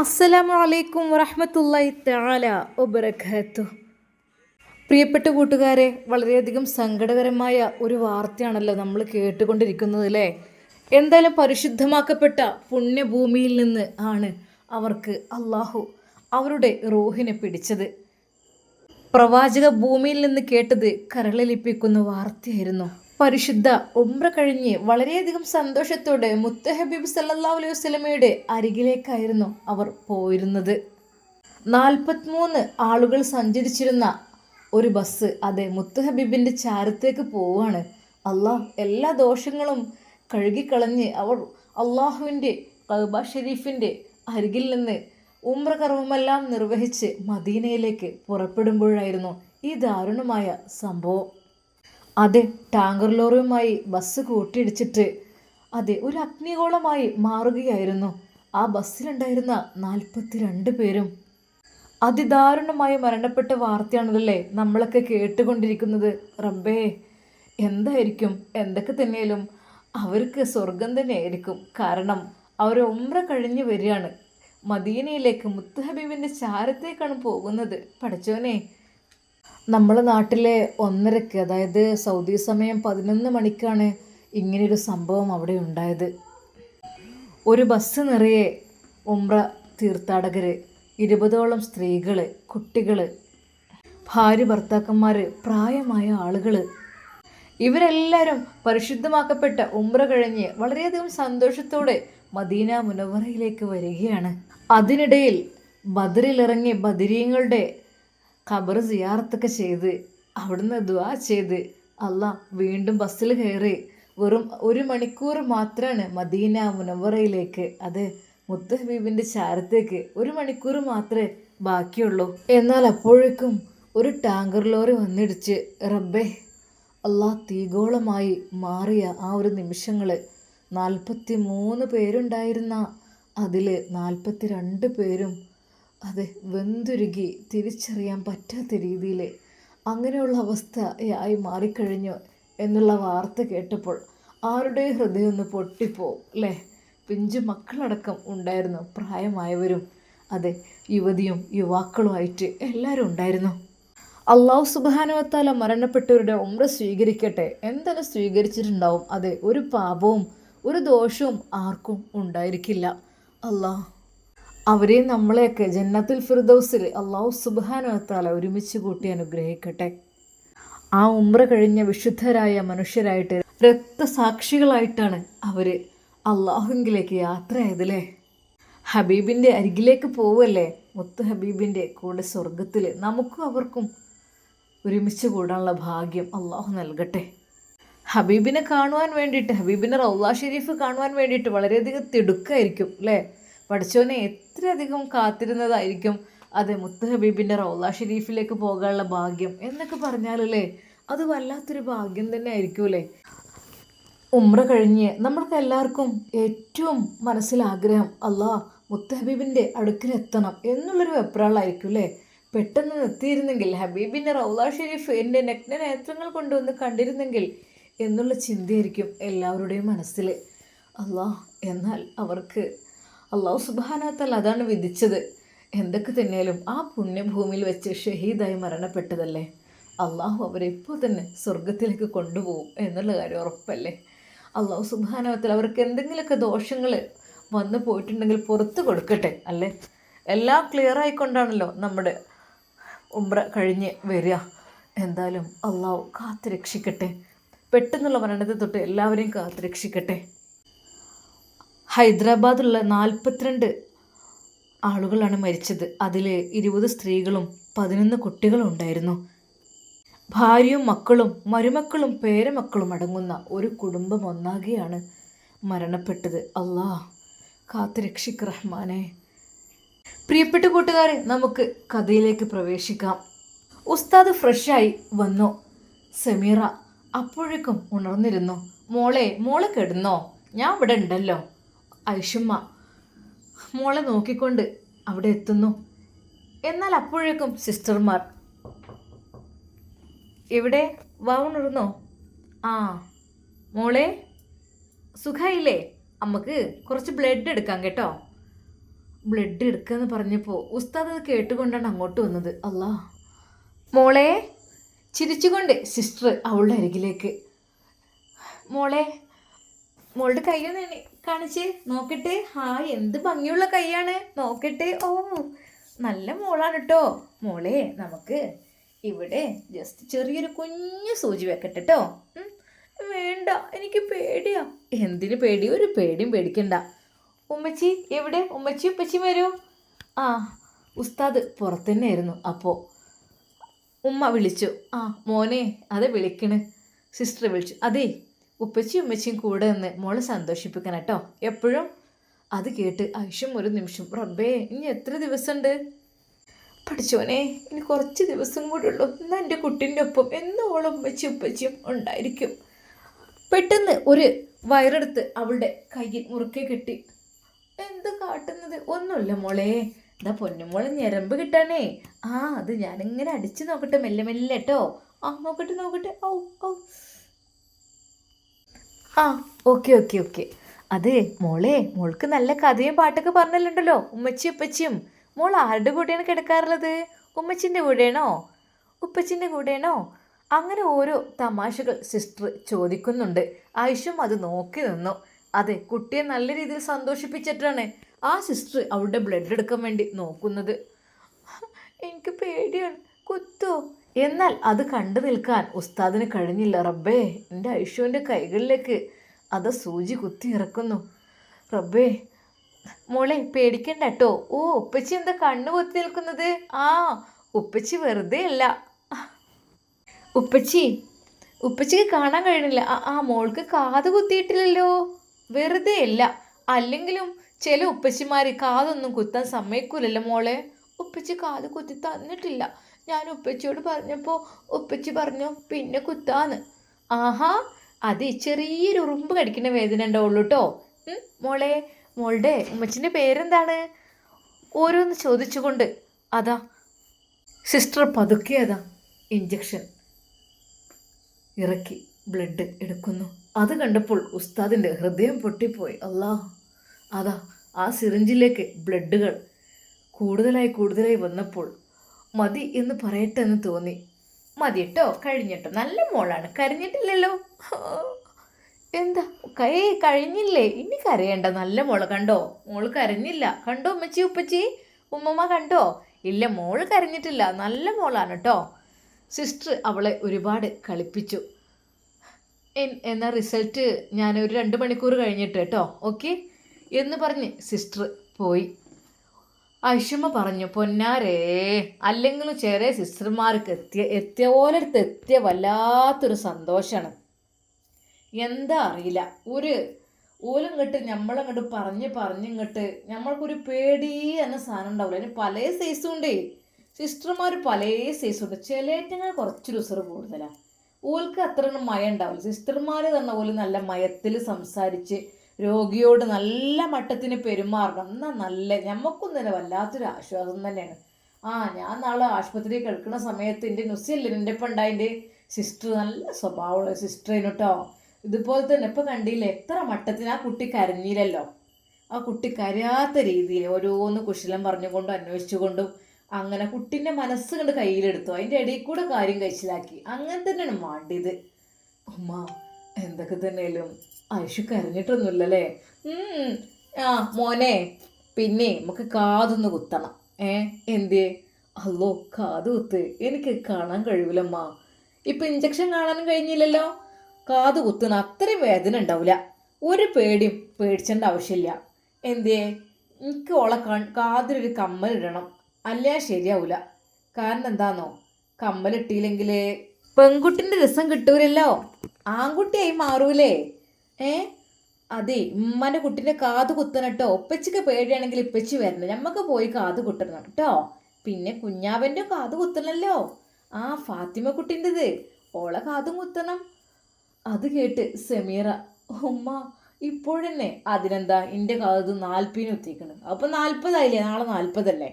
അസ്സലാമു അലൈക്കും വറഹമത്തല്ലായി തആല വബറകാത്തു. പ്രിയപ്പെട്ട കൂട്ടുകാരെ വളരെയധികം സങ്കടകരമായ ഒരു വാർത്തയാണല്ലോ നമ്മൾ കേട്ടുകൊണ്ടിരിക്കുന്നത് അല്ലേ? എന്തായാലും പരിശുദ്ധമാക്കപ്പെട്ട പുണ്യഭൂമിയിൽ നിന്ന് ആണ് അവർക്ക് അള്ളാഹു അവരുടെ റൂഹിനെ പിടിച്ചത്. പ്രവാചക ഭൂമിയിൽ നിന്ന് കേട്ടത് കരളിലിപ്പിക്കുന്ന വാർത്തയായിരുന്നു. പരിശുദ്ധ ഉംറ കഴിഞ്ഞ് വളരെയധികം സന്തോഷത്തോടെ മുത്ത ഹബീബ് സല്ലല്ലാഹു അലൈഹി വസല്ലമയുടെ അരികിലേക്കായിരുന്നു അവർ പോയിരുന്നത്. നാൽപ്പത്തിമൂന്ന് ആളുകൾ സഞ്ചരിച്ചിരുന്ന ഒരു ബസ് അതെ മുത്ത ഹബീബിന്റെ ചാരത്തേക്ക് പോവുകയാണ്. അള്ളാഹ് എല്ലാ ദോഷങ്ങളും കഴുകിക്കളഞ്ഞ് അവർ അള്ളാഹുവിന്റെ കൗബ ഷെരീഫിന്റെ അരികിൽ നിന്ന് ഉംറ കർമ്മമെല്ലാം നിർവഹിച്ച് മദീനയിലേക്ക് പുറപ്പെടുമ്പോഴായിരുന്നു ഈ ദാരുണമായ സംഭവം. അതെ ടാങ്കർ ലോറിയുമായി ബസ് കൂട്ടിയിടിച്ചിട്ട്. അതെ ഒരു അഗ്നിഗോളമായി മാറുകയായിരുന്നു. ആ ബസ്സിലുണ്ടായിരുന്ന നാൽപ്പത്തിരണ്ട് പേരും. അതിദാരുണമായി മരണപ്പെട്ട വാർത്തയാണല്ലേ നമ്മളൊക്കെ കേട്ടുകൊണ്ടിരിക്കുന്നത്. റബ്ബേ എന്തായിരിക്കും? എന്തൊക്കെ തന്നെയാലും അവർക്ക് സ്വർഗം തന്നെയായിരിക്കും. കാരണം അവർ ഒമ്ര കഴിഞ്ഞ് വരികയാണ്. മദീനയിലേക്ക് മുത്തഹബീബിന്റെ ചാരത്തേക്കാണ് പോകുന്നത്. പഠിച്ചോനെ നമ്മളെ നാട്ടിലെ ഒന്നരക്ക് അതായത് സൗദി സമയം പതിനൊന്ന് മണിക്കാണ് ഇങ്ങനെയൊരു സംഭവം അവിടെ ഉണ്ടായത്. ഒരു ബസ് നിറയെ ഉമ്ര തീർത്ഥാടകർ ഇരുപതോളം സ്ത്രീകൾ കുട്ടികൾ ഭാര്യ ഭർത്താക്കന്മാർ പ്രായമായ ആളുകൾ ഇവരെല്ലാവരും പരിശുദ്ധമാക്കപ്പെട്ട ഉമ്ര കഴിഞ്ഞ് വളരെയധികം സന്തോഷത്തോടെ മദീന മുനവറയിലേക്ക് വരികയാണ്. അതിനിടയിൽ ബദറിലിറങ്ങി ബദരീങ്ങളുടെ ഖബർ സിയാറത്തൊക്കെ ചെയ്ത് അവിടുന്ന് ദുവാ ചെയ്ത് അല്ല വീണ്ടും ബസ്സിൽ കയറി. വെറും ഒരു മണിക്കൂർ മാത്രമാണ് മദീന മുനവറയിലേക്ക് അത് മുത്തഹബീബിന്റെ ചാരത്തേക്ക് ഒരു മണിക്കൂർ മാത്രമേ ബാക്കിയുള്ളൂ. എന്നാൽ അപ്പോഴേക്കും ഒരു ടാങ്കർ ലോറി വന്നിടിച്ച് റബ്ബേ അള്ളാ തീഗോളമായി മാറിയ ആ ഒരു നിമിഷങ്ങൾ നാൽപ്പത്തി മൂന്ന് പേരുണ്ടായിരുന്ന അതിൽ നാൽപ്പത്തി രണ്ട് പേരും അതെ വെന്തുരുകി തിരിച്ചറിയാൻ പറ്റാത്ത രീതിയിൽ അങ്ങനെയുള്ള അവസ്ഥയായി മാറിക്കഴിഞ്ഞു എന്നുള്ള വാർത്ത കേട്ടപ്പോൾ ആരുടെ ഹൃദയം ഒന്ന് പൊട്ടിപ്പോവും അല്ലേ പിഞ്ചു മക്കളടക്കം ഉണ്ടായിരുന്നു പ്രായമായവരും അതെ യുവതിയും യുവാക്കളുമായിട്ട് എല്ലാവരും ഉണ്ടായിരുന്നു. അള്ളാഹു സുബാനുവത്താല മരണപ്പെട്ടവരുടെ ഉമ്ര സ്വീകരിക്കട്ടെ. എന്തായാലും സ്വീകരിച്ചിട്ടുണ്ടാവും? അതെ ഒരു പാപവും ഒരു ദോഷവും ആർക്കും ഉണ്ടായിരിക്കില്ല. അള്ളാഹ് അവരെയും നമ്മളെയൊക്കെ ജന്നത്തുൽ ഫിർദൗസിൽ അള്ളാഹു സുബാനുവത്താല ഒരുമിച്ച് കൂട്ടി അനുഗ്രഹിക്കട്ടെ. ആ ഉമ്ര കഴിഞ്ഞ വിശുദ്ധരായ മനുഷ്യരായിട്ട് രക്തസാക്ഷികളായിട്ടാണ് അവർ അള്ളാഹുങ്കിലേക്ക് യാത്രയായതല്ലേ? ഹബീബിന്റെ അരികിലേക്ക് പോവല്ലേ? മുത്ത് ഹബീബിന്റെ കൂടെ സ്വർഗത്തിൽ നമുക്കും അവർക്കും ഒരുമിച്ച് കൂടാനുള്ള ഭാഗ്യം അള്ളാഹു നൽകട്ടെ. ഹബീബിനെ കാണുവാൻ വേണ്ടിയിട്ട് ഹബീബിന്റെ റൗല ഷെരീഫ് കാണുവാൻ വേണ്ടിയിട്ട് വളരെയധികം തിടുക്കായിരിക്കും അല്ലേ? പഠിച്ചവനെ എത്രയധികം കാത്തിരുന്നതായിരിക്കും അതെ മുത്തുഹബീബിന്റെ റൗല ഷെരീഫിലേക്ക് പോകാനുള്ള ഭാഗ്യം എന്നൊക്കെ പറഞ്ഞാലല്ലേ അത് വല്ലാത്തൊരു ഭാഗ്യം തന്നെ ആയിരിക്കുമല്ലേ ഉമ്ര കഴിഞ്ഞ് നമ്മൾക്ക് എല്ലാവർക്കും ഏറ്റവും മനസ്സിലാഗ്രഹം അല്ലാ മുത്തഹബീബിന്റെ അടുക്കിലെത്തണം എന്നുള്ളൊരു വെപ്രാളായിരിക്കും അല്ലേ പെട്ടെന്ന് നിർത്തിയിരുന്നെങ്കിൽ ഹബീബിന്റെ റൗള ഷെരീഫ് എന്റെ നഗ്ന നേത്രങ്ങൾ കൊണ്ടുവന്ന് കണ്ടിരുന്നെങ്കിൽ എന്നുള്ള ചിന്തയായിരിക്കും എല്ലാവരുടെയും മനസ്സിൽ അല്ലാ എന്നാൽ അവർക്ക് അള്ളാഹു സുബാനത്തല്ല അതാണ് വിധിച്ചത്. എന്തൊക്കെ തന്നെയാലും ആ പുണ്യഭൂമിയിൽ വെച്ച് ഷഹീദായി മരണപ്പെട്ടതല്ലേ? അള്ളാഹു അവരെ ഇപ്പോൾ തന്നെ സ്വർഗത്തിലേക്ക് കൊണ്ടുപോകും എന്നുള്ള കാര്യം ഉറപ്പല്ലേ? അള്ളാഹു സുബാനവത്തിൽ അവർക്ക് എന്തെങ്കിലുമൊക്കെ ദോഷങ്ങൾ വന്നു പോയിട്ടുണ്ടെങ്കിൽ പുറത്ത് കൊടുക്കട്ടെ അല്ലേ? എല്ലാം ക്ലിയർ ആയിക്കൊണ്ടാണല്ലോ നമ്മുടെ ഉമ്ര കഴിഞ്ഞ് വരിക. എന്തായാലും അള്ളാഹു കാത്തു രക്ഷിക്കട്ടെ. പെട്ടെന്നുള്ള മരണത്തെ തൊട്ട് എല്ലാവരെയും കാത്തു രക്ഷിക്കട്ടെ. ഹൈദരാബാദിലുള്ള നാൽപ്പത്തിരണ്ട് ആളുകളാണ് മരിച്ചത്. അതിൽ ഇരുപത് സ്ത്രീകളും പതിനൊന്ന് കുട്ടികളും ഉണ്ടായിരുന്നു. ഭാര്യയും മക്കളും മരുമക്കളും പേരമക്കളും അടങ്ങുന്ന ഒരു കുടുംബം ഒന്നാകെയാണ് മരണപ്പെട്ടത്. അല്ലാ കാത്തുരക്ഷിക്ക് റഹ്മാനെ. പ്രിയപ്പെട്ട കൂട്ടുകാരെ നമുക്ക് കഥയിലേക്ക് പ്രവേശിക്കാം. ഉസ്താദ് ഫ്രഷായി വന്നു. സമീറ അപ്പോഴേക്കും ഉണർന്നിരുന്നു. മോളെ മോളെ കിടന്നോ? ഞാൻ ഇവിടെ ഉണ്ടല്ലോ. ഐഷുമ്മ മോളെ നോക്കിക്കൊണ്ട് അവിടെ എത്തുന്നു. എന്നാൽ അപ്പോഴേക്കും സിസ്റ്റർമാർ എവിടെ? വാവുണർന്നോ ആ മോളെ സുഖമായില്ലേ അമ്മയ്ക്ക് കുറച്ച് ബ്ലഡ് എടുക്കാം കേട്ടോ. ബ്ലഡ് എടുക്കാന്ന് പറഞ്ഞപ്പോൾ ഉസ്താദ് അത് കേട്ടുകൊണ്ടാണ് അങ്ങോട്ട് വന്നത്. അല്ലാ മോളെ ചിരിച്ചുകൊണ്ട് സിസ്റ്റർ അവളുടെ അരികിലേക്ക് മോളെ മോളുടെ കൈയൊന്ന് കാണിച്ചേ നോക്കട്ടെ. ഹായ് എന്ത് ഭംഗിയുള്ള കൈയാണ്. നോക്കട്ടെ. ഓ നല്ല മോളാണ് കേട്ടോ മോളെ നമുക്ക് ഇവിടെ ജസ്റ്റ് ചെറിയൊരു കുഞ്ഞു സൂചി വെക്കട്ടെ കേട്ടോ വേണ്ട എനിക്ക് പേടിയാ. എന്തിനു പേടി? ഒരു പേടിയും പേടിക്കണ്ട. ഉമ്മച്ചി എവിടെ? ഉമ്മച്ചി ഉപ്പച്ചി വരൂ. ആ ഉസ്താദ് പുറത്തുതന്നെയായിരുന്നു. അപ്പോൾ ഉമ്മ വിളിച്ചു. ആ മോനെ അതെ വിളിക്കണ്. സിസ്റ്റർ വിളിച്ചു. അതേ ഉപ്പച്ചിയും ഉമ്മച്ചിയും കൂടെ നിന്ന് മോളെ സന്തോഷിപ്പിക്കണം കേട്ടോ. എപ്പോഴും അത് കേട്ട് ആവശ്യം ഒരു നിമിഷം. റബ്ബേ ഇനി എത്ര ദിവസമുണ്ട്? പഠിച്ചോനെ ഇനി കുറച്ച് ദിവസം കൂടെ ഉള്ളൂ. എന്നാൽ എന്റെ കുട്ടീന്റെ ഒപ്പം എന്നോളം ഉമ്മച്ചിയും ഉപ്പച്ചിയും ഉണ്ടായിരിക്കും. പെട്ടെന്ന് ഒരു വയറെടുത്ത് അവളുടെ കയ്യിൽ മുറുക്കെ കെട്ടി. എന്ത് കാട്ടുന്നത്? ഒന്നുമില്ല മോളെ. എന്താ പൊന്നുമോളെ ഞരമ്പ് കിട്ടാനേ. ആ അത് ഞാനിങ്ങനെ അടിച്ചു നോക്കട്ടെ മെല്ലെ മെല്ലെ കേട്ടോ. ആ നോക്കട്ടെ നോക്കട്ടെ. ഔ ഔ. ആ ഓക്കെ ഓക്കെ ഓക്കെ. അതെ മോളെ മോൾക്ക് നല്ല കഥയും പാട്ടൊക്കെ പറഞ്ഞല്ലോ ഉമ്മച്ചി ഉപ്പച്ചിയും. മോൾ ആരുടെ കൂടെയാണ് കിടക്കാറുള്ളത്? ഉമ്മച്ചിന്റെ കൂടെയാണോ? ഉപ്പച്ചിന്റെ കൂടെയാണോ? അങ്ങനെ ഓരോ തമാശകൾ സിസ്റ്റർ ചോദിക്കുന്നുണ്ട്. ആയിഷും അത് നോക്കി നിന്നു. അതെ കുട്ടിയെ നല്ല രീതിയിൽ സന്തോഷിപ്പിച്ചിട്ടാണ് ആ സിസ്റ്റർ അവളുടെ ബ്ലഡ് എടുക്കാൻ വേണ്ടി നോക്കുന്നത്. എനിക്ക് പേടിയാണ്. കുത്തോ? എന്നാൽ അത് കണ്ടു നിൽക്കാൻ ഉസ്താദിന് കഴിഞ്ഞില്ല. റബ്ബേ എന്റെ ഐഷുവിന്റെ കൈകളിലേക്ക് അത് സൂചി കുത്തി ഇറക്കുന്നു. റബ്ബേ മോളെ പേടിക്കണ്ട കേട്ടോ ഓ ഉപ്പച്ചി എന്താ കണ്ണു കുത്തി നിൽക്കുന്നത്? ആ ഉപ്പച്ചി വെറുതെ അല്ല. ഉപ്പച്ചി ഉപ്പച്ചിക്ക് കാണാൻ കഴിയുന്നില്ല ആ മോൾക്ക് കാത് കുത്തിയിട്ടില്ലല്ലോ. വെറുതെ അല്ല. അല്ലെങ്കിലും ചില ഉപ്പച്ചിമാർ കാതൊന്നും കുത്താൻ സമ്മതിക്കൂലല്ലോ മോളെ. ഉപ്പച്ചി കാത് കുത്തി തന്നിട്ടില്ല. ഞാൻ ഉപ്പച്ചിയോട് പറഞ്ഞപ്പോൾ ഉപ്പച്ചി പറഞ്ഞു പിന്നെ കുത്താന്ന്. ആഹാ അത് ചെറിയൊരു ഉറുമ്പ് കടിക്കുന്ന വേദന ഉണ്ടാവുള്ളൂ കേട്ടോ മോളെ മോളുടെ ഉമ്മച്ചിന്റെ പേരെന്താണ്? ഓരോന്ന് ചോദിച്ചുകൊണ്ട് അതാ സിസ്റ്റർ പതുക്കെ അതാ ഇഞ്ചക്ഷൻ ഇറക്കി ബ്ലഡ് എടുക്കുന്നു. അത് കണ്ടപ്പോൾ ഉസ്താദിന്റെ ഹൃദയം പൊട്ടിപ്പോയി. അല്ലാ അതാ ആ സിറിഞ്ചിലേക്ക് ബ്ലഡുകൾ കൂടുതലായി കൂടുതലായി വന്നപ്പോൾ മതി എന്ന് പറയട്ടെ എന്ന് തോന്നി. മതി കേട്ടോ കഴിഞ്ഞിട്ടോ? നല്ല മോളാണ്. കരഞ്ഞിട്ടില്ലല്ലോ? എന്താ? കൈ കഴിഞ്ഞില്ലേ? ഇനി കരയണ്ട. നല്ല മോൾ കണ്ടോ? മോൾ കരഞ്ഞില്ല. കണ്ടോ ഉമ്മച്ചി ഉപ്പച്ചി? ഉമ്മമ്മ കണ്ടോ? ഇല്ല മോൾ കരഞ്ഞിട്ടില്ല. നല്ല മോളാണ് കേട്ടോ സിസ്റ്റർ അവളെ ഒരുപാട് കളിപ്പിച്ചു. എന്നാൽ റിസൾട്ട് ഞാൻ ഒരു രണ്ട് മണിക്കൂർ കഴിഞ്ഞിട്ട് കേട്ടോ ഓക്കെ? എന്ന് പറഞ്ഞ് സിസ്റ്റർ പോയി. ഐഷമ്മ പറഞ്ഞു പൊന്നാരേ അല്ലെങ്കിലും ചെറിയ സിസ്റ്റർമാർക്ക് എത്തിയ എത്തിയ പോലെ അടുത്ത് എത്തിയ വല്ലാത്തൊരു സന്തോഷമാണ് എന്താ അറിയില്ല. ഒരു ഓലിങ്ങോട്ട് നമ്മളങ്ങോട്ട് പറഞ്ഞ് പറഞ്ഞിങ്ങോട്ട് നമ്മൾക്കൊരു പേടി എന്ന സാധനം ഉണ്ടാവില്ല. അതിന് പല സൈസും ഉണ്ടേ. സിസ്റ്റർമാർ പല സൈസും ഉണ്ട്. ചിലേറ്റങ്ങൾ കുറച്ച് ഉസറ് കൂടുതലാണ് ഓൽക്ക് അത്ര മയം ഉണ്ടാവില്ല. സിസ്റ്റർമാർ തന്നെ ഓൽ നല്ല മയത്തിൽ സംസാരിച്ച് രോഗിയോട് നല്ല മട്ടത്തിന് പെരുമാറണം. എന്നാൽ നല്ല ഞമ്മക്കും തന്നെ വല്ലാത്തൊരു ആശ്വാസം തന്നെയാണ്. ആ ഞാൻ നാളെ ആശുപത്രിയിൽ കിടക്കുന്ന സമയത്ത് എന്റെ നുസിയല്ലേ എന്റെ ഇപ്പം ഉണ്ടായതിന്റെ സിസ്റ്റർ നല്ല സ്വഭാവമുള്ള സിസ്റ്ററിന് കേട്ടോ ഇതുപോലെ തന്നെ ഇപ്പം കണ്ടില്ലേ എത്ര മട്ടത്തിന് ആ കുട്ടി കരഞ്ഞില്ലല്ലോ. ആ കുട്ടി കരയാത്ത രീതിയിൽ ഓരോന്ന് കുശലം പറഞ്ഞുകൊണ്ടും അന്വേഷിച്ചുകൊണ്ടും അങ്ങനെ കുട്ടീന്റെ മനസ്സ് കണ്ട് കയ്യിലെടുത്തു. അതിന്റെ ഇടയിൽ കൂടെ കാര്യം കഴിച്ചിലാക്കി അങ്ങനെ തന്നെയാണ് മാണ്ടിയത്. ഉമ്മ എന്തൊക്കെ തന്നെയാലും. ഐഷു കരഞ്ഞിട്ടൊന്നുമില്ലല്ലേ. ആ മോനെ പിന്നെ നമുക്ക് കാതൊന്ന് കുത്തണം. ഏ എന്തേ അല്ലോ കാത് കുത്ത്. എനിക്ക് കാണാൻ കഴിയൂലമ്മ. ഇപ്പൊ ഇഞ്ചക്ഷൻ കാണാനും കഴിഞ്ഞില്ലല്ലോ? കാത് കുത്തുന്ന അത്രയും വേദന ഉണ്ടാവില്ല ഒരു പേടിയും പേടിച്ചേണ്ട ആവശ്യമില്ല. എന്തേ എനിക്ക് ഓളെ കാതിലൊരു കമ്മൽ ഇടണം അല്ലേ ശരിയാവൂല. കാരണം എന്താന്നോ? കമ്മൽ ഇട്ടില്ലെങ്കിൽ പെൺകുട്ടിന്റെ രസം കിട്ടൂലല്ലോ. ആൺകുട്ടിയായി മാറൂലേ? ഏ? അതെ ഉമ്മന്റെ കുട്ടീന്റെ കാത് കുത്തണം കേട്ടോ ഒപ്പച്ചക്ക് പേടിയാണെങ്കിൽ ഇപ്പച്ചി വരണം ഞമ്മക്ക് പോയി കാത് കുത്തണം കേട്ടോ പിന്നെ കുഞ്ഞാവന്റെ കാത് കുത്തണല്ലോ. ആ ഫാത്തിമ കുട്ടിന്റെത് ഓളെ കാതും കുത്തണം. അത് കേട്ട് സെമീറ ഉമ്മ ഇപ്പോഴന്നെ അതിനെന്താ എന്റെ കാത് നാൽപ്പതിന് ഒത്തിക്കണം അപ്പം നാൽപ്പതായില്ലേ? നാളെ നാൽപ്പതല്ലേ?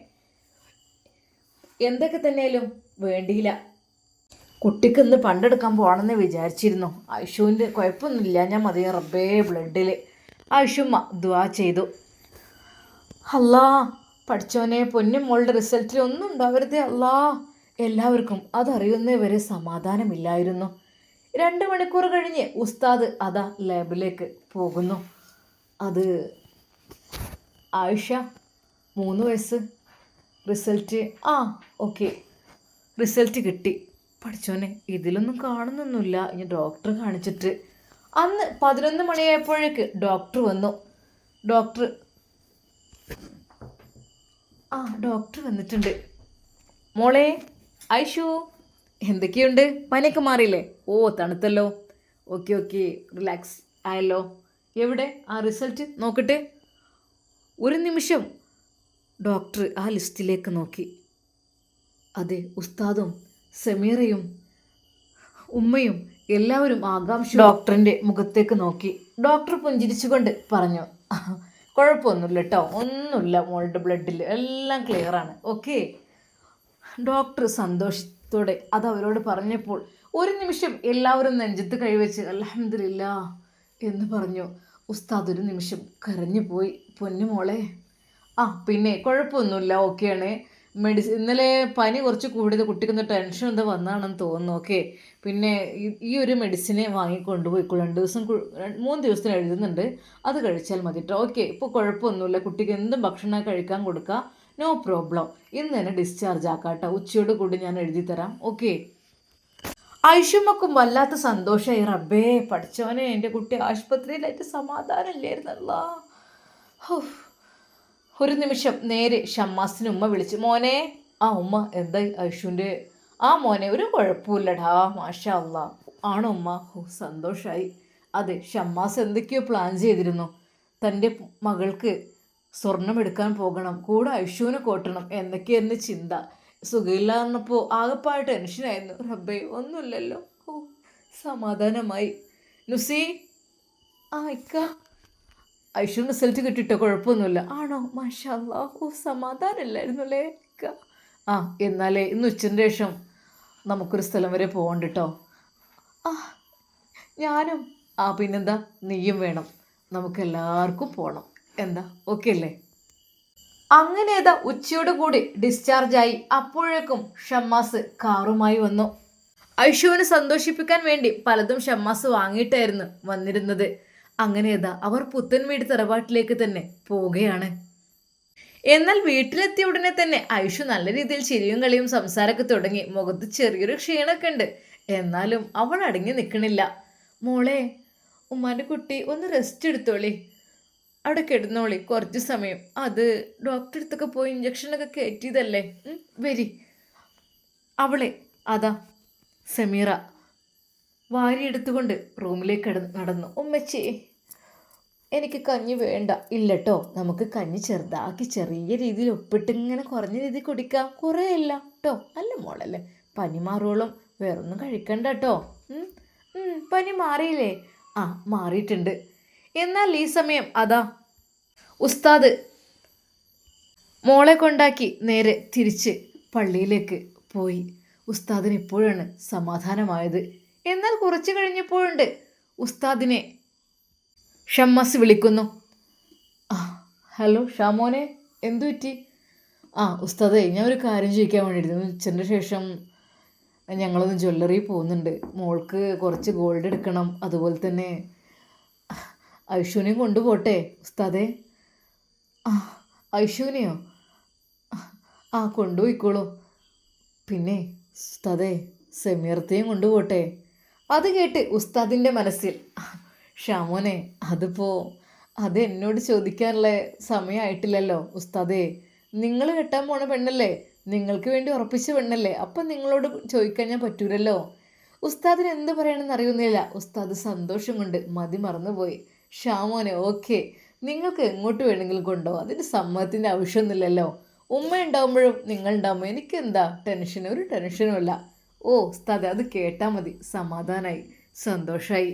എന്തൊക്കെ തന്നെയാലും വേണ്ടിയില്ല. കുട്ടിക്ക് ഇന്ന് പണ്ടെടുക്കാൻ പോകണമെന്ന് വിചാരിച്ചിരുന്നു. ഐഷുവിന്റെ കുഴപ്പമൊന്നുമില്ല. ഞാൻ മതി റബ്ബേ ബ്ലഡിൽ ഐഷുമ്മ ദ്വാ ചെയ്തു. അല്ലാ പഠിച്ചോനെ പൊന്നും മോളുടെ റിസൾട്ടിൽ ഒന്നും ഉണ്ടാവരുത് അല്ലാ. എല്ലാവർക്കും അതറിയുന്നവരെ സമാധാനമില്ലായിരുന്നു. രണ്ട് മണിക്കൂർ കഴിഞ്ഞ് ഉസ്താദ് അതാ ലാബിലേക്ക് പോകുന്നു. അത് ആയിഷ മൂന്ന് വയസ്സ്. റിസൾട്ട് ആ ഓക്കെ റിസൾട്ട് കിട്ടി. പഠിച്ചോനെ ഇതിലൊന്നും കാണുന്നൊന്നുമില്ല. ഇനി ഡോക്ടർ കാണിച്ചിട്ട്. അന്ന് പതിനൊന്ന് മണിയായപ്പോഴേക്ക് ഡോക്ടർ വന്നു. ഡോക്ടർ ആ ഡോക്ടർ വന്നിട്ടുണ്ട്. മോളെ ഐഷു എന്തൊക്കെയുണ്ട്? പനിയൊക്കെ മാറിയില്ലേ? ഓ തണുത്തല്ലോ. ഓക്കെ ഓക്കെ റിലാക്സ് ആയല്ലോ. എവിടെ? ആ റിസൾട്ട് നോക്കട്ടെ. ഒരു നിമിഷം ഡോക്ടർ ആ ലിസ്റ്റിലേക്ക് നോക്കി. അതെ ഉസ്താദും സമീറയും ഉമ്മയും എല്ലാവരും ആകാംക്ഷ ഡോക്ടറിന്റെ മുഖത്തേക്ക് നോക്കി. ഡോക്ടർ പുഞ്ചിരിച്ചുകൊണ്ട് പറഞ്ഞു കുഴപ്പമൊന്നുമില്ല കേട്ടോ ഒന്നുമില്ല മോളുടെ ബ്ലഡിൽ എല്ലാം ക്ലിയറാണ് ഓക്കെ ഡോക്ടർ സന്തോഷത്തോടെ അത് അവരോട് പറഞ്ഞപ്പോൾ ഒരു നിമിഷം എല്ലാവരും നെഞ്ചത്ത് കഴിവെച്ച് അലഹമില്ല എന്ന് പറഞ്ഞു. ഉസ്താദ് ഒരു നിമിഷം കരഞ്ഞു പോയി പൊന്നു മോളെ. ആ പിന്നെ കുഴപ്പമൊന്നുമില്ല. ഓക്കെയാണ് മെഡിസിൻ ഇന്നലെ പനി കുറച്ച് കൂടിയത് കുട്ടിക്കൊന്ന് ടെൻഷൻ എന്താ വന്നാണെന്ന് തോന്നുന്നു. ഓക്കെ. പിന്നെ ഈ- ഒരു മെഡിസിനെ വാങ്ങിക്കൊണ്ടുപോയിക്കോളൂ രണ്ട് ദിവസം മൂന്ന് ദിവസത്തിന് എഴുതുന്നുണ്ട്. അത് കഴിച്ചാൽ മതി കേട്ടോ ഓക്കെ. ഇപ്പോൾ കുഴപ്പമൊന്നുമില്ല. കുട്ടിക്ക് എന്തും ഭക്ഷണം കഴിക്കാൻ കൊടുക്കുക നോ പ്രോബ്ലം. ഇന്ന് തന്നെ ഡിസ്ചാർജ് ആക്കാം കേട്ടോ ഉച്ചയോട് കൂടി ഞാൻ എഴുതി തരാം. ഓക്കെ. ഐഷുമക്കും വല്ലാത്ത സന്തോഷമായി റബ്ബേ പഠിച്ചവനെ എന്റെ കുട്ടി ആശുപത്രിയിലായിട്ട് സമാധാനമില്ലായിരുന്നല്ലോ. ഹോ. ഒരു നിമിഷം നേരെ ഷമ്മാസിന് ഉമ്മ വിളിച്ചു മോനെ ആ ഉമ്മ എന്തായി ഐഷുവിന്റെ? ആ മോനെ ഒരു കുഴപ്പമില്ലടാ മാഷാ അല്ല ആണോ ഉമ്മ? ഓ സന്തോഷമായി അതെ ഷമ്മാസ് എന്തൊക്കെയോ പ്ലാൻ ചെയ്തിരുന്നു. തന്റെ മകൾക്ക് സ്വർണം എടുക്കാൻ പോകണം കൂടെ ഐഷുവിനെ കോട്ടണം എന്നൊക്കെയെന്ന് ചിന്ത. സുഖമില്ല എന്നപ്പോൾ ആകെപ്പായ ടെൻഷനായിരുന്നു. റബ്ബേ ഒന്നുമില്ലല്ലോ. ഓ സമാധാനമായി. നുസി ആ ഇക്ക. ഐഷു റിസൾട്ട് കിട്ടിയിട്ട് കുഴപ്പമൊന്നുമില്ല. ആണോ? മാഷാ അല്ലാഹു ഓ സമാധാനമില്ലായിരുന്നു അല്ലേ ആ എന്നാലേ ഇന്ന് ഉച്ച ശേഷം നമുക്കൊരു സ്ഥലം വരെ പോകണ്ട കേട്ടോ ആ ഞാനും. ആ പിന്നെന്താ? നീയും വേണം. നമുക്ക് എല്ലാവർക്കും പോകണം എന്താ? ഓക്കെ അല്ലേ? അങ്ങനെ ഏതാ ഉച്ചയോട് കൂടി ഡിസ്ചാർജായി അപ്പോഴേക്കും ഷമ്മാസ് കാറുമായി വന്നു. ഐഷുവിനെ സന്തോഷിപ്പിക്കാൻ വേണ്ടി പലതും ഷമ്മാസ് വാങ്ങിയിട്ടായിരുന്നു വന്നിരുന്നത്. അങ്ങനെ ഏതാ അവർ പുത്തൻ വീട് തറവാട്ടിലേക്ക് തന്നെ പോവുകയാണ്. എന്നാൽ വീട്ടിലെത്തിയ ഉടനെ തന്നെ ഐഷു നല്ല രീതിയിൽ ചിരിയും കളിയും സംസാരമൊക്കെ തുടങ്ങി. മുഖത്ത് ചെറിയൊരു ക്ഷീണമൊക്കെ ഉണ്ട്. എന്നാലും അവൾ അടങ്ങി നിൽക്കണില്ല. മോളെ ഉമ്മാന്റെ കുട്ടി ഒന്ന് റെസ്റ്റ് എടുത്തോളി. അവിടെ കിടന്നോളി. കുറച്ച് സമയം. അത് ഡോക്ടറെ അടുത്തൊക്കെ പോയി ഇഞ്ചക്ഷനൊക്കെ കയറ്റിയതല്ലേ? വരി. അവളെ അതാ സമീറ. വാരിയെടുത്തുകൊണ്ട് റൂമിലേക്ക് നടന്നു. ഉമ്മച്ചി എനിക്ക് കഞ്ഞി വേണ്ട. ഇല്ലട്ടോ. നമുക്ക് കഞ്ഞി ചെറുതാക്കി ചെറിയ രീതിയിൽ ഒപ്പിട്ട് ഇങ്ങനെ കുറഞ്ഞ രീതിയിൽ കുടിക്കാം. കുറേ ഇല്ല കേട്ടോ അല്ല മോളല്ലേ. പനി മാറുവോളും വേറൊന്നും കഴിക്കണ്ട കേട്ടോ പനി മാറിയില്ലേ? ആ മാറിയിട്ടുണ്ട്. എന്നാൽ ഈ സമയം അതാ. ഉസ്താദ് മോളെ കൊണ്ടാക്കി നേരെ തിരിച്ച് പള്ളിയിലേക്ക് പോയി. ഉസ്താദിന് ഇപ്പോഴാണ് സമാധാനമായത്. എന്നാൽ കുറച്ച് കഴിഞ്ഞപ്പോഴുണ്ട്. ഉസ്താദിനെ ഷമ്മസ് വിളിക്കുന്നു. ആ ഹലോ ഷാമോനെ എന്തു പറ്റി ആ ഉസ്താദേ ഞാൻ ഒരു കാര്യം ചോദിക്കാൻ വേണ്ടിയിരുന്നു. ഉച്ചന്റെ ശേഷം ഞങ്ങളൊന്ന് ജ്വല്ലറി പോകുന്നുണ്ട്. മോൾക്ക് കുറച്ച് ഗോൾഡ് എടുക്കണം. അതുപോലെ തന്നെ ഐഷുവിനെയും കൊണ്ടുപോട്ടെ ഉസ്താദേ. ആ ഐഷുവിനെയോ ആ കൊണ്ടുപോയിക്കോളൂ. പിന്നെ ഉസ്താദേ സെമീർത്തെയും കൊണ്ടുപോട്ടെ. അത് കേട്ട് ഉസ്താദിന്റെ മനസ്സിൽ ഷാമോനെ അതിപ്പോ അത് എന്നോട് ചോദിക്കാനുള്ള സമയമായിട്ടില്ലല്ലോ ഉസ്താദേ. നിങ്ങൾ കെട്ടാൻ പോണ പെണ്ണല്ലേ? നിങ്ങൾക്ക് വേണ്ടി ഉറപ്പിച്ച പെണ്ണല്ലേ? അപ്പം നിങ്ങളോട് ചോദിക്കാൻ ഞാൻ പറ്റൂലല്ലോ? ഉസ്താദിന് എന്ത് പറയണമെന്ന് അറിയുന്നില്ല. ഉസ്താദ് സന്തോഷം കൊണ്ട് മതി മറന്നുപോയി. ഷാമോനെ ഓക്കെ. നിങ്ങൾക്ക് എങ്ങോട്ട് വേണമെങ്കിലും കൊണ്ടോ. അതിന് സമ്മതത്തിന്റെ ആവശ്യമൊന്നുമില്ലല്ലോ. ഉമ്മ ഉണ്ടാകുമ്പോഴും നിങ്ങൾ ഉണ്ടാകുമ്പോൾ എനിക്കെന്താ? ടെൻഷൻ ഒരു ടെൻഷനും ഇല്ല. ഓ ഉസ്താദ് അത് കേട്ടാൽ മതി. സമാധാനമായി സന്തോഷമായി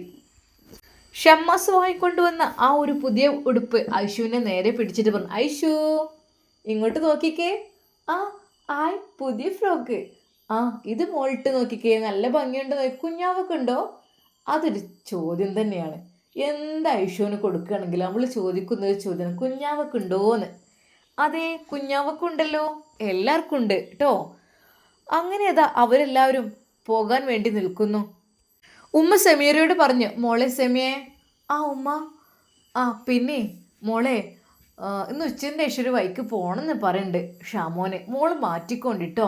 ഷമ്മാസ് വാങ്ങിക്കൊണ്ടുവന്ന ആ ഒരു പുതിയ ഉടുപ്പ് ഐഷുവിനെ നേരെ പിടിച്ചിട്ട് പറഞ്ഞു ഐഷു ഇങ്ങോട്ട് നോക്കിക്കേ. ആ ആയ് പുതിയ ഫ്രോക്ക്. ആ ഇത് മോളിട്ട് നോക്കിക്കേ. നല്ല ഭംഗിയുണ്ട് കുഞ്ഞാവൊക്കെ ഉണ്ടോ? അതൊരു ചോദ്യം തന്നെയാണ്. എന്താ ഐഷുവിന് കൊടുക്കുകയാണെങ്കിൽ നമ്മൾ ചോദിക്കുന്ന ഒരു ചോദ്യം കുഞ്ഞാവൊക്കെ ഉണ്ടോന്ന്? അതെ കുഞ്ഞാവൊക്കെ ഉണ്ടല്ലോ. എല്ലാവർക്കും ഉണ്ട് കേട്ടോ അങ്ങനെ അതാ അവരെല്ലാവരും പോകാൻ വേണ്ടി നിൽക്കുന്നു. ഉമ്മ സെമീറയോട് പറഞ്ഞു മോളെ സെമിയെ ആ ഉമ്മ ആ പിന്നെ മോളെ ഇന്ന് ഉച്ചന്റെ ശേഷം ഒരു വൈക്ക് പോകണമെന്ന് പറയുന്നുണ്ട് ഷാമോനെ. മോൾ മാറ്റിക്കൊണ്ടിട്ടോ.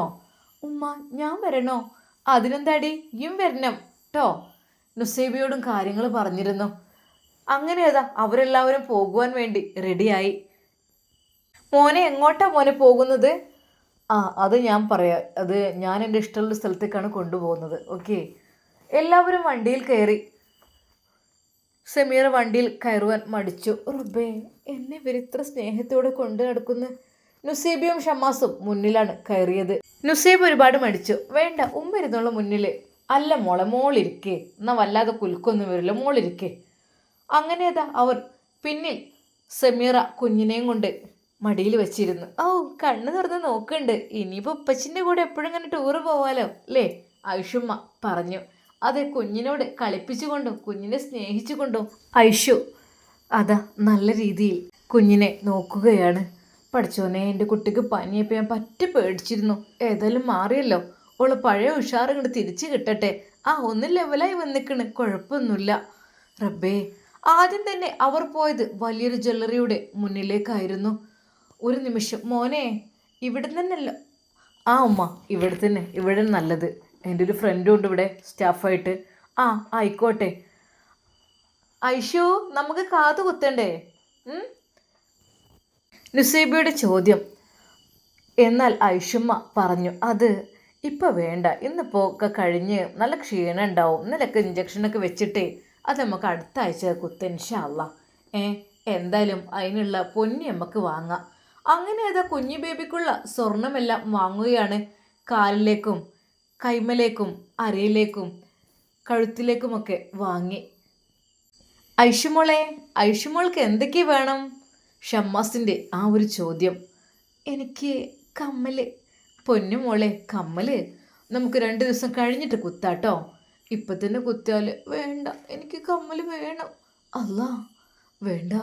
ഉമ്മ ഞാൻ വരണോ? അതിനെന്താടി? ഇയും വരണം കേട്ടോ നുസൈബിയോടും കാര്യങ്ങൾ പറഞ്ഞിരുന്നു. അങ്ങനെ അതാ അവരെല്ലാവരും പോകുവാൻ വേണ്ടി റെഡിയായി മോനെ എങ്ങോട്ടാ മോനെ പോകുന്നത്? ആ അത് ഞാൻ പറയാം. അത് ഞാൻ എന്റെ ഇഷ്ടമുള്ള സ്ഥലത്തേക്കാണ് കൊണ്ടുപോകുന്നത്. ഓക്കെ എല്ലാവരും വണ്ടിയിൽ കയറി. സെമീർ വണ്ടിയിൽ കയറുവാൻ മടിച്ചു. റുബേ എന്നെ ഇവരിത്ര സ്നേഹത്തോടെ കൊണ്ടു നടക്കുന്ന നുസേബിയും ഷമാസും മുന്നിലാണ് കയറിയത്. നുസേബ് ഒരുപാട് മടിച്ചു. വേണ്ട ഉമ്മ ഇരുന്നുള്ള മുന്നിൽ അല്ല മോളെ മോളിരിക്കേ. എന്നാ വല്ലാതെ കുലുക്കൊന്നും വരില്ല. മോളിരിക്കേ. അങ്ങനെ അതാ അവർ പിന്നിൽ സെമീറ കുഞ്ഞിനെയും കൊണ്ട് മടിയിൽ വെച്ചിരുന്നു. ഓ കണ്ണു തുറന്ന് നോക്കുന്നുണ്ട്. ഇനിയിപ്പോൾ ഉപ്പച്ചിന്റെ കൂടെ എപ്പോഴും ഇങ്ങനെ ടൂറ് പോവാലോ അല്ലേ? ഐഷുമ്മ പറഞ്ഞു. അത് കുഞ്ഞിനോട് കളിപ്പിച്ചുകൊണ്ടും കുഞ്ഞിനെ സ്നേഹിച്ചുകൊണ്ടും ഐഷു അതാ നല്ല രീതിയിൽ കുഞ്ഞിനെ നോക്കുകയാണ്. പഠിച്ചോനെ എന്റെ കുട്ടിക്ക് പനിയപ്പോൾ ഞാൻ പറ്റ പേടിച്ചിരുന്നു. ഏതായാലും മാറിയല്ലോ. ഓൾ പഴയ ഉഷാറ് ഇങ്ങോട്ട് തിരിച്ചു കിട്ടട്ടെ. ആ ഒന്ന് ലെവലായി വന്നിക്കണ്. കുഴപ്പമൊന്നുമില്ല റബ്ബേ ആദ്യം തന്നെ അവർ പോയത് വലിയൊരു ജ്വല്ലറിയുടെ മുന്നിലേക്കായിരുന്നു. ഒരു നിമിഷം. മോനെ ഇവിടെ തന്നെയല്ലോ ആ ഉമ്മ ഇവിടെ തന്നെ ഇവിടെ നല്ലത്. എന്റെ ഒരു ഫ്രണ്ടും ഉണ്ട് ഇവിടെ സ്റ്റാഫായിട്ട് ആ ആയിക്കോട്ടെ. ഐഷു നമുക്ക് കാത് കുത്തണ്ടേ? നുസൈബിയുടെ ചോദ്യം. എന്നാൽ ഐഷുമ്മ പറഞ്ഞു അത് ഇപ്പം വേണ്ട. ഇന്നിപ്പോൾ ഒക്കെ കഴിഞ്ഞ് നല്ല ക്ഷീണം ഉണ്ടാവും. ഇന്നലൊക്കെ ഇഞ്ചക്ഷനൊക്കെ വെച്ചിട്ടേ അത് നമുക്ക് അടുത്ത ആഴ്ച കുത്ത ഇൻഷാല്ല ഏ എന്തായാലും അതിനുള്ള പൊന്നി നമുക്ക് വാങ്ങാം. അങ്ങനെ അതാ കുഞ്ഞു ബേബിക്കുള്ള സ്വർണമെല്ലാം വാങ്ങുകയാണ്. കാലിലേക്കും കൈമലേക്കും അരയിലേക്കും കഴുത്തിലേക്കുമൊക്കെ വാങ്ങി. ഐഷുമോളെ ഐഷുമോൾക്ക് എന്തൊക്കെ വേണം? ഷമ്മാസിന്റെ ആ ഒരു ചോദ്യം. എനിക്ക് കമ്മൽ. പൊന്നുമോളെ കമ്മൽ. നമുക്ക് രണ്ട് ദിവസം കഴിഞ്ഞിട്ട് കുത്താട്ടോ. ഇപ്പം തന്നെ കുത്തിയാൽ വേണ്ട. എനിക്ക് കമ്മൽ വേണം. അല്ല വേണ്ട.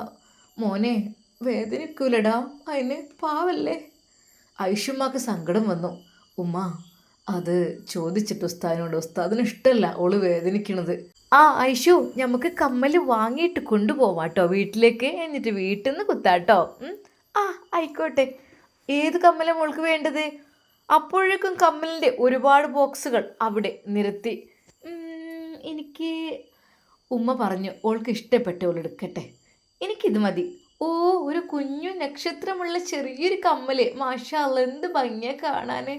മോനെ വേദനിക്കൂലടാ. അതിന് പാവല്ലേ? ഐഷുമ്മക്ക് സങ്കടം വന്നു. ഉമ്മ അത് ചോദിച്ചിട്ട് ഉസ്താദിനോട്. ഉസ്താദിന് ഇഷ്ടമല്ല ഓൾ വേദനിക്കണത്. ആ ഐഷു നമുക്ക് കമ്മൽ വാങ്ങിയിട്ട് കൊണ്ടുപോവാട്ടോ വീട്ടിലേക്ക്. എന്നിട്ട് വീട്ടിൽ നിന്ന് കുത്താട്ടോ ആ ആയിക്കോട്ടെ. ഏത് കമ്മല മോൾക്ക് വേണ്ടത്? അപ്പോഴേക്കും കമ്മലിന്റെ ഒരുപാട് ബോക്സുകൾ അവിടെ നിരത്തി. എനിക്ക് ഉമ്മ പറഞ്ഞു ഓൾക്ക് ഇഷ്ടപ്പെട്ട ഓൾ എടുക്കട്ടെ. എനിക്കിത് മതി. ഓ ഒരു കുഞ്ഞു നക്ഷത്രമുള്ള ചെറിയൊരു കമ്മൽ. മാഷാ അല്ലാ, എന്ത് ഭംഗിയാ കാണാന്.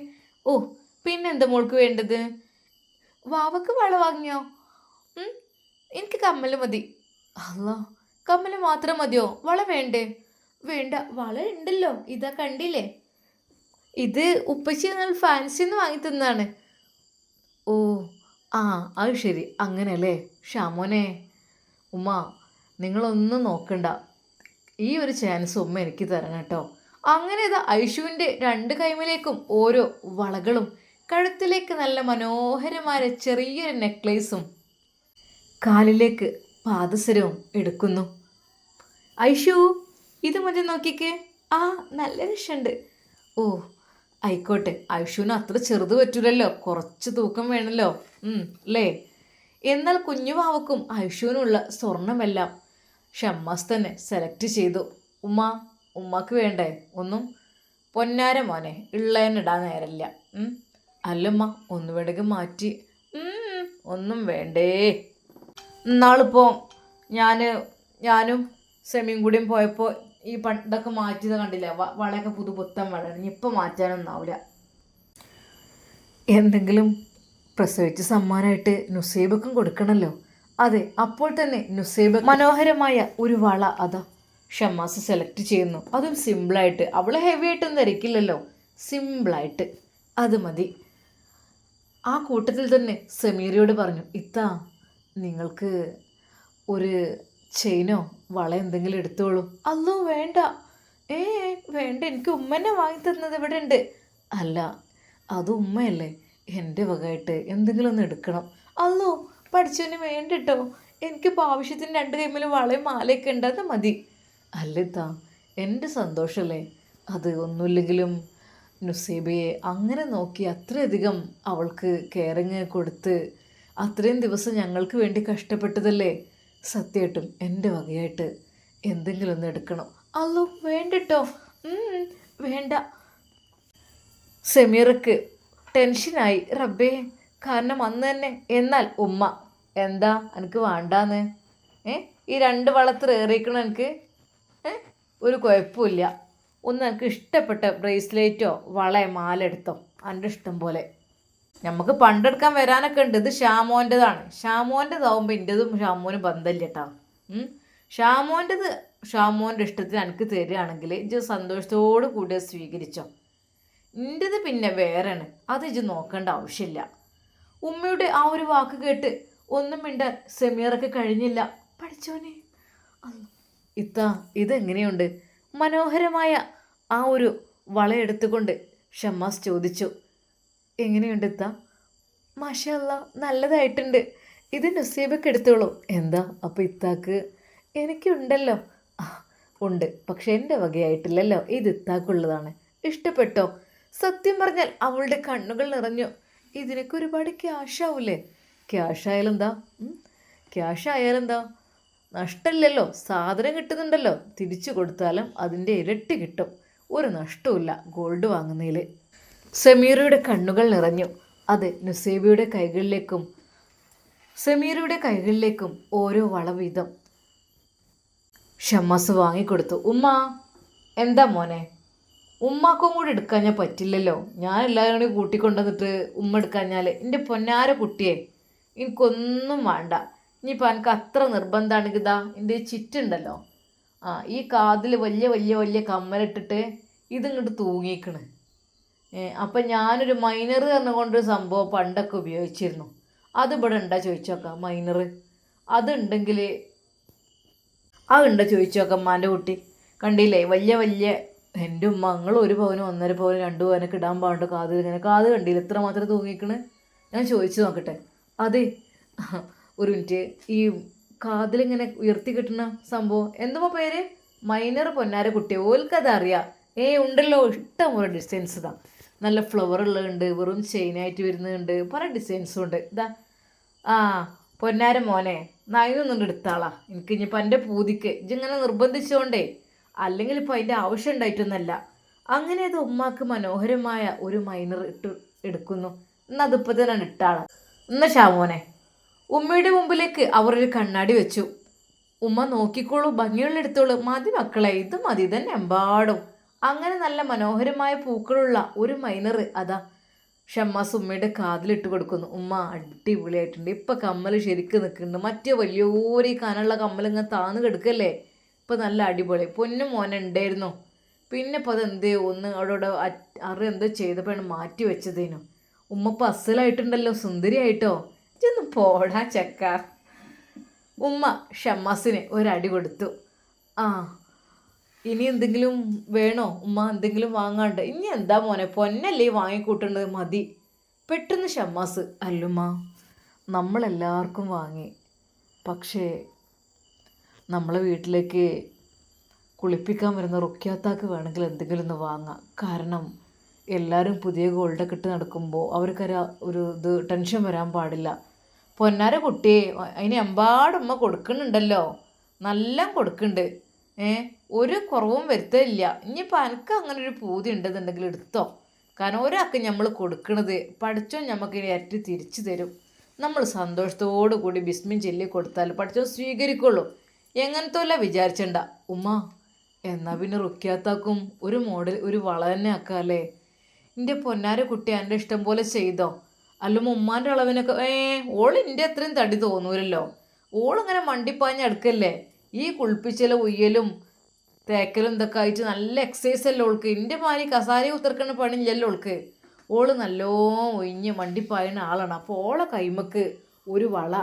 ഓ പിന്നെന്താ മോൾക്ക് വേണ്ടത്? വാവക്ക് വള വാങ്ങിയോ? എനിക്ക് കമ്മൽ മതി. അല്ല കമ്മൽ മാത്രം മതിയോ? വള വേണ്ടേ? വേണ്ട വള ഉണ്ടല്ലോ. ഇതാ കണ്ടില്ലേ? ഇത് ഉപ്പച്ചി നിങ്ങൾ ഫാൻസിന്ന് വാങ്ങി തന്നാണ്. ഓ ആ അത് ശരി. അങ്ങനെയല്ലേ? ഷാമോനെ ഉമ്മ നിങ്ങളൊന്നും നോക്കണ്ട. ഈ ഒരു ചാൻസ് ഉമ്മ എനിക്ക് തരണം കേട്ടോ. അങ്ങനെ ഇത് ഐഷുവിന്റെ രണ്ട് കൈമലേക്കും ഓരോ വളകളും കഴുത്തിലേക്ക് നല്ല മനോഹരമായ ചെറിയൊരു നെക്ലേസും കാലിലേക്ക് പാദസരവും എടുക്കുന്നു. ഐഷു ഇത് മതി നോക്കിക്കേ. ആ നല്ല രസമുണ്ട്. ഓ ആയിക്കോട്ടെ. ഐഷുവിന് അത്ര ചെറുത് പറ്റൂലല്ലോ. കുറച്ച് തൂക്കം വേണമല്ലോ അല്ലേ? എന്നാൽ കുഞ്ഞുവാവക്കും ഐഷുവിനുള്ള സ്വർണമെല്ലാം ഷമ്മാസ് തന്നെ സെലക്ട് ചെയ്തു. ഉമ്മ ഉമ്മക്ക് വേണ്ടേ? ഒന്നും? പൊന്നാര മോനെ ഇള്ളേനിടാൻ നേരമില്ല. അല്ലമ്മ ഒന്ന് വേണമെങ്കിൽ മാറ്റി. ഒന്നും വേണ്ടേ. ഇന്നാളിപ്പോൾ ഞാൻ ഞാനും സെമിയും കൂടിയും പോയപ്പോൾ ഈ പണ്ടൊക്കെ മാറ്റിയത് കണ്ടില്ല? വളയൊക്കെ പുതു പുത്തൻ വള ഇപ്പം മാറ്റാനൊന്നാവില്ല എന്തെങ്കിലും പ്രസവിച്ച് സമ്മാനമായിട്ട് നുസൈബക്കും കൊടുക്കണമല്ലോ അതെ അപ്പോൾ തന്നെ നുസൈബ മനോഹരമായ ഒരു വള അതാ ഷമ്മാസ് സെലക്ട് ചെയ്യുന്നു. അതും സിമ്പിളായിട്ട് അവളെ ഹെവി ആയിട്ടൊന്നും ധരിക്കില്ലല്ലോ. സിമ്പിളായിട്ട് അത് മതി. ആ കൂട്ടത്തിൽ തന്നെ സമീരയോട് പറഞ്ഞു ഇത്താ നിങ്ങൾക്ക് ഒരു ചെയിനോ വള എന്തെങ്കിലും എടുത്തോളൂ. അല്ലോ വേണ്ട. ഏ വേണ്ട. എനിക്ക് ഉമ്മനെ വാങ്ങി തന്നത് ഇവിടെ ഉണ്ട്. അല്ല അത് ഉമ്മയല്ലേ. എന്റെ വകയായിട്ട് എന്തെങ്കിലും ഒന്ന് എടുക്കണം. അല്ലോ പഠിച്ചവന് വേണ്ടിട്ടോ? എനിക്കിപ്പോൾ ആവശ്യത്തിന് രണ്ട് കൈമിൽ വളയും മാലയൊക്കെ ഉണ്ട് മതി. അല്ലിത്താ എന്റെ സന്തോഷമല്ലേ അത് ഒന്നുമില്ലെങ്കിലും നുസേബയെ അങ്ങനെ നോക്കി അത്രയധികം അവൾക്ക് കെയറിങ് കൊടുത്ത് അത്രയും ദിവസം ഞങ്ങൾക്ക് വേണ്ടി കഷ്ടപ്പെട്ടതല്ലേ? സത്യമായിട്ടും എന്റെ വകയായിട്ട് എന്തെങ്കിലും ഒന്ന് എടുക്കണം. അല്ലോ വേണ്ടട്ടോ. വേണ്ട. സെമീറക്ക് ടെൻഷനായി റബ്ബേ. കാരണം അന്ന് തന്നെ. എന്നാൽ ഉമ്മ എന്താ എനിക്ക് വേണ്ടാന്ന്? ഏ? ഈ രണ്ട് വളത്തിൽ ഏറിയിക്കണം എനിക്ക് ഒരു കുഴപ്പമില്ല. ഒന്ന് എനിക്ക് ഇഷ്ടപ്പെട്ട ബ്രേസ്ലെറ്റോ വളയോ മാല എടുത്തോ എന്റെ ഇഷ്ടം പോലെ. നമുക്ക് പണ്ടെടുക്കാൻ വരാനൊക്കെ ഉണ്ട്. ഇത് ഷാമോന്റെതാണ്. ഷാമോന്റെതാവുമ്പോൾ എന്റെതും ഷാമോനും ബന്ധമില്ല കേട്ടോ ഷാമോന്റെത് ഷാമോന്റെ ഇഷ്ടത്തിന് എനിക്ക് തരികയാണെങ്കിൽ ഇജ് സന്തോഷത്തോടു കൂടി സ്വീകരിച്ചോ. എന്റെത് പിന്നെ വേറെയാണ്. അത് ഇജ് നോക്കേണ്ട ആവശ്യമില്ല. ഉമ്മയുടെ ആ ഒരു വാക്ക് കേട്ട് ഒന്നും മിണ്ടാൻ സെമീറൊക്കെ കഴിഞ്ഞില്ല. പഠിച്ചോനെ. ഇത്ത ഇതെങ്ങനെയുണ്ട്? മനോഹരമായ ആ ഒരു വളയെടുത്തുകൊണ്ട് ഷമ്മാസ് ചോദിച്ചു. എങ്ങനെയുണ്ട് ഇത്ത? മാഷല്ല നല്ലതായിട്ടുണ്ട്. ഇത് നസീബൊക്കെ എടുത്തോളൂ. എന്താ? അപ്പോൾ ഇത്താക്ക് എനിക്കുണ്ടല്ലോ. ഉണ്ട്. പക്ഷെ എന്റെ വകയായിട്ടില്ലല്ലോ. ഇത് ഇത്താക്കുള്ളതാണ്. ഇഷ്ടപ്പെട്ടോ? സത്യം പറഞ്ഞാൽ അവളുടെ കണ്ണുകൾ നിറഞ്ഞു. ഇതിനൊക്കെ ഒരുപാട് ക്യാഷ് ആവില്ലേ? ക്യാഷ് ആയാലെന്താ? എന്താ ക്യാഷ് ആയാലെന്താ? നഷ്ടമില്ലല്ലോ സാധനം കിട്ടുന്നുണ്ടല്ലോ. തിരിച്ചു കൊടുത്താലും അതിന്റെ ഇരട്ടി കിട്ടും. ഒരു നഷ്ടവുമില്ല ഗോൾഡ് വാങ്ങുന്നതിൽ. സമീറയുടെ കണ്ണുകൾ നിറഞ്ഞു. അത് നുസേബിയുടെ കൈകളിലേക്കും സമീറയുടെ കൈകളിലേക്കും ഓരോ വള വീതം. ഷമ്മാസ് വാങ്ങിക്കൊടുത്തു. ഉമ്മ എന്താ മോനെ? ഉമ്മാക്കും കൂടി എടുക്കാൻ ഞാൻ പറ്റില്ലല്ലോ. ഞാൻ എല്ലാവരും കൂടി കൂട്ടിക്കൊണ്ടുവന്നിട്ട് ഉമ്മ എടുക്കാഞ്ഞാൽ എന്റെ പൊന്നാര കുട്ടിയെ എനിക്കൊന്നും വേണ്ട. ഇനിയിപ്പോൾ എനിക്ക് അത്ര നിർബന്ധമാണെങ്കിൽ ഇതാ എന്റെ ചിറ്റുണ്ടല്ലോ ആ ഈ കാതിൽ വലിയ വലിയ വലിയ കമ്മലിട്ടിട്ട് ഇതിങ്ങോട്ട് തൂങ്ങിക്കണ്. അപ്പം ഞാനൊരു മൈനർ പറഞ്ഞുകൊണ്ടൊരു സംഭവം പണ്ടൊക്കെ ഉപയോഗിച്ചിരുന്നു. അത് ഇവിടെ ഉണ്ടാ ചോദിച്ചോക്കാം മൈനർ അതുണ്ടെങ്കിൽ ആ ഉണ്ടോ ചോദിച്ചോക്കാം അമ്മാന്റെ കുട്ടി. കണ്ടില്ലേ വലിയ വലിയ എന്റെ ഉമ്മ അങ്ങൾ ഒരു പവനും ഒന്നര പവനും രണ്ട് പവനൊക്കെ ഇടാൻ പാടുണ്ട് കാതിൽ ഇങ്ങനെ കാത് കണ്ടില്ല? എത്ര മാത്രം തൂങ്ങിക്കണ്? ഞാൻ ചോദിച്ചു നോക്കട്ടെ. അതെ ഒരു മിനിറ്റ്. ഈ കാതിലിങ്ങനെ ഉയർത്തി കിട്ടുന്ന സംഭവം എന്തോ പേര്? മൈനർ പൊന്നാര കുട്ടി. ഓൽക്കത് അറിയാം ഏ ഉണ്ടല്ലോ. ഇഷ്ടം പോലെ ഡിസൈൻസ് ഇതാ. നല്ല ഫ്ലവർ ഉള്ളതുണ്ട് വെറും ചെയിനായിട്ട് വരുന്നുണ്ട് പല ഡിസൈൻസും ഉണ്ട്. ഇതാ. ആ പൊന്നാര മോനെ നായിനൊന്നും എടുത്താളാ. എനിക്ക് ഇനി എന്റെ പൂതിക്ക്. ഇജിങ്ങനെ നിർബന്ധിച്ചുകൊണ്ടേ അല്ലെങ്കിൽ ഇപ്പോൾ അതിന്റെ ആവശ്യം ഉണ്ടായിട്ടൊന്നല്ല. അങ്ങനെ അത് ഉമ്മാക്ക് മനോഹരമായ ഒരു മൈനർ ഇട്ട് എടുക്കുന്നു. എന്നാൽ അതിപ്പോൾ തന്നെ ഇട്ടാണ് എന്നാ ഷാമോനെ ഉമ്മയുടെ മുമ്പിലേക്ക് അവർ ഒരു കണ്ണാടി വെച്ചു. ഉമ്മ നോക്കിക്കോളൂ ഭംഗിയുള്ള എടുത്തോളൂ. മതി മക്കളെ ഇത് മതി തന്നെ എമ്പാടും. അങ്ങനെ നല്ല മനോഹരമായ പൂക്കളുള്ള ഒരു മൈനർ അതാ ഷമ്മാസ് ഉമ്മയുടെ കാതിലിട്ട് കൊടുക്കുന്നു. ഉമ്മ അടിപൊളിയായിട്ടുണ്ട്. ഇപ്പം കമ്മൽ ശരിക്ക് നിൽക്കുന്നുണ്ട്. മറ്റേ വലിയൊരു ഈ കനുള്ള കമ്മൽ ഇങ്ങനെ താന്ന് കിടക്കല്ലേ? ഇപ്പം നല്ല അടിപൊളി. പൊന്നു മോനെ ഉണ്ടായിരുന്നു പിന്നെ ഇപ്പോൾ അതെന്ത്? ഒന്ന് അവിടെ അറി എന്തോ ചെയ്തപ്പോഴാണ് മാറ്റി വെച്ചതേനു. ഉമ്മ ഇപ്പം അസലായിട്ടുണ്ടല്ലോ സുന്ദരിയായിട്ടോ? ചെന്ന് പോടാ ചക്ക. ഉമ്മ ഷമ്മാസിന് ഒരടി കൊടുത്തു. ആ ഇനി എന്തെങ്കിലും വേണോ? ഉമ്മ എന്തെങ്കിലും വാങ്ങാണ്ട്. ഇനി എന്താ മോനെ? പൊന്നല്ലേ വാങ്ങിക്കൂട്ടേണ്ടത് മതി. പെട്ടെന്ന് ഷമ്മാസ് അല്ലുമ്മ നമ്മളെല്ലാവർക്കും വാങ്ങി. പക്ഷേ നമ്മളെ വീട്ടിലേക്ക് കുളിപ്പിക്കാൻ വരുന്ന റുക്കിയാത്താക്ക് വേണമെങ്കിൽ എന്തെങ്കിലും ഒന്ന് വാങ്ങാം. കാരണം എല്ലാവരും പുതിയ ഗോൾഡൊക്കെ ഇട്ട് നടക്കുമ്പോൾ അവർക്കൊരു ഒരു ഇത് ടെൻഷൻ വരാൻ പാടില്ല. പൊന്നാര കുട്ടിയെ അതിന് എമ്പാടുമ്മ കൊടുക്കുന്നുണ്ടല്ലോ. നല്ല കൊടുക്കുന്നുണ്ട്. ഏ ഒരു കുറവും വരുത്തില്ല ഇനിയിപ്പോൾ എനിക്ക് അങ്ങനെ ഒരു പൂതി ഉണ്ടെന്നുണ്ടെങ്കിൽ എടുത്തോ. കാരണം ഒരാൾക്ക് നമ്മൾ കൊടുക്കണത് പഠിച്ചോ നമുക്ക് ഇരട്ടി തിരിച്ചു തരും. നമ്മൾ സന്തോഷത്തോടു കൂടി ബിസ്മിൻ ചൊല്ലി കൊടുത്താൽ പഠിച്ചോ സ്വീകരിക്കുള്ളൂ. എങ്ങനത്തെ വിചാരിച്ചണ്ട? ഉമ്മ എന്നാ പിന്നെ റുക്കിയാത്താക്കും ഒരു മോഡൽ ഒരു വള തന്നെ ആക്കാല്ലേ എന്റെ പൊന്നാര കുട്ടി എന്റെ ഇഷ്ടം പോലെ ചെയ്തോ? അല്ല ഉമ്മാന്റെ അളവിനൊക്കെ ഏ ഓൾ എന്റെ അത്രയും തടി തോന്നൂലല്ലോ? ഓളിങ്ങനെ മണ്ടിപ്പാഞ്ഞ് അടുക്കല്ലേ ഈ കുളിപ്പിച്ചല ഉയ്യലും തേക്കലും ഇതൊക്കെ ആയിട്ട് നല്ല എക്സസൈസ് അല്ലേ ഓൾക്ക്? എന്റെ മാനി കസാര ഉത്തർക്കണ പണിയില്ലല്ലോ ഓൾക്ക്. ഓൾ നല്ലോ ഒഴിഞ്ഞ് മണ്ടിപ്പായണ ആളാണ്. അപ്പോൾ ഓളെ കൈമക്ക് ഒരു വള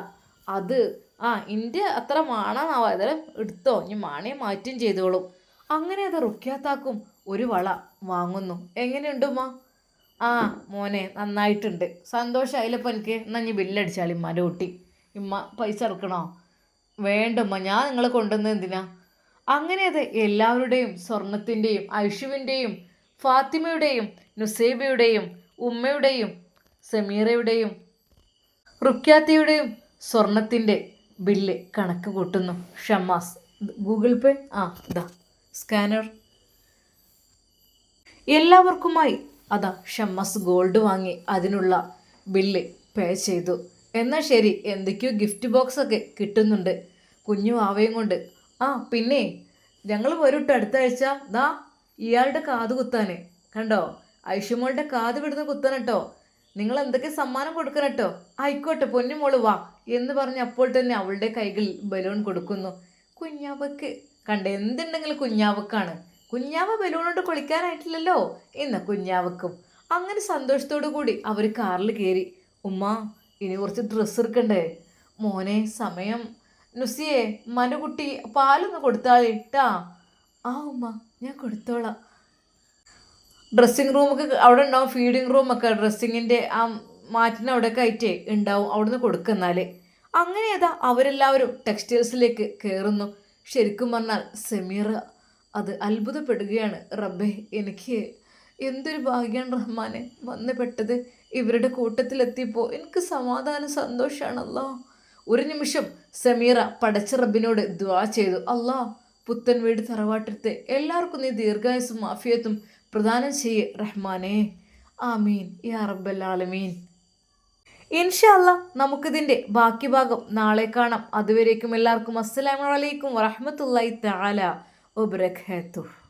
അത് ആ ഇന്റെ അത്ര മാണാന്നാവാ അതെല്ലാം എടുത്തോ ഇനി മാണയെ മാറ്റും ചെയ്തോളും. അങ്ങനെ അത് റുക്കിയാത്താക്കും ഒരു വള വാങ്ങുന്നു. എങ്ങനെയുണ്ടുമ്മ? ആ മോനെ നന്നായിട്ടുണ്ട്. സന്തോഷമായില്ലപ്പോൾ എനിക്ക്? എന്നാ ഇനി ബില്ലടിച്ചാൽ ഇമ്മാന്റെ കുട്ടി. ഇമ്മ പൈസ ഇറക്കണോ വേണ്ട ഉമ്മ ഞാൻ നിങ്ങളെ കൊണ്ടുവന്നത് എന്തിനാ? അങ്ങനെ അത് എല്ലാവരുടെയും സ്വർണത്തിന്റെയും ഐഷുവിന്റെയും ഫാത്തിമയുടെയും നുസൈബയുടെയും ഉമ്മയുടെയും സമീറയുടെയും റുക്യാത്തിയുടെയും സ്വർണത്തിന്റെ ബില്ല് കണക്ക് കൂട്ടുന്നു. Shammas Google Pay? ആ ഇതാ സ്കാനർ. എല്ലാവർക്കുമായി അതാ ഷമ്മാസ് ഗോൾഡ് വാങ്ങി അതിനുള്ള ബില്ല് പേ ചെയ്തു. എന്നാൽ ശരി എന്തൊക്കെയോ ഗിഫ്റ്റ് ബോക്സ് ഒക്കെ കിട്ടുന്നുണ്ട്. കുഞ്ഞു ആവയും കൊണ്ട്. ആ പിന്നെ ഞങ്ങൾ വരൂട്ടോ അടുത്ത ആഴ്ച ദാ ഇയാളുടെ കാത് കുത്താൻ കണ്ടോ? ഐഷുമോളുടെ കാത് വിടുന്ന കുത്തനട്ടോ നിങ്ങൾ എന്തൊക്കെ സമ്മാനം കൊടുക്കണട്ടോ? ആയിക്കോട്ടെ പൊന്നുമോൾ വാ. എന്ന് പറഞ്ഞ് അപ്പോൾ തന്നെ അവളുടെ കൈകളിൽ ബലൂൺ കൊടുക്കുന്നു. കുഞ്ഞാവക്ക്. കണ്ട എന്തുണ്ടെങ്കിലും കുഞ്ഞാവക്കാണ്. കുഞ്ഞാവ ബലൂൺ കൊണ്ട് കുളിക്കാനായിട്ടില്ലല്ലോ? എന്ന കുഞ്ഞാവക്കും. അങ്ങനെ സന്തോഷത്തോടു കൂടി അവർ കാറിൽ കയറി. ഉമ്മ ഇനി കുറച്ച് ഡ്രസ്സ് എടുക്കണ്ടേ? മോനെ സമയം. നുസിയെ മനുകുട്ടി പാലൊന്ന് കൊടുത്താളേ ട്ടാ ആ ഉമ്മ ഞാൻ കൊടുത്തോളാം. ഡ്രസ്സിങ് റൂമൊക്കെ അവിടെ ഉണ്ടാവും ഫീഡിങ് റൂമൊക്കെ ഡ്രസ്സിങ്ങിന്റെ ആ മാറ്റിന് അവിടെ ആയിട്ടേ ഉണ്ടാവും അവിടുന്ന് കൊടുക്കുന്നാൽ അങ്ങനെ അതാ അവരെല്ലാവരും ടെക്സ്റ്റൈൽസിലേക്ക് കയറുന്നു ശരിക്കും പറഞ്ഞാൽ സെമീറ അത് അത്ഭുതപ്പെടുകയാണ്. റബ്ബേ എനിക്ക് എന്തൊരു ഭാഗ്യമാണ് റഹ്മാനെ വന്ന് പെട്ടത്. ഇവരുടെ കൂട്ടത്തിലെത്തിയപ്പോൾ എനിക്ക് സമാധാനം സന്തോഷമാണല്ലോ ഒരു നിമിഷം സമീറ പടച്ച റബ്ബിനോട് ദ്വാ ചെയ്തു. അല്ലാ പുത്തൻ വീട് തറവാട്ടിലത്തെ എല്ലാവർക്കും നീ ദീർഘായുസും മാഫിയത്തും പ്രദാനം ചെയ്യേ റഹ്മാനെ. ആമീൻ. യാ റബ്ബല്ലാലമീൻ ഇൻഷല്ല നമുക്കിതിന്റെ ബാക്കി ഭാഗം നാളെ കാണാം. അതുവരേക്കും എല്ലാവർക്കും അസ്സലാമലൈക്കും വറഹമത്തല്ലായി താല വബറകാതുഹു.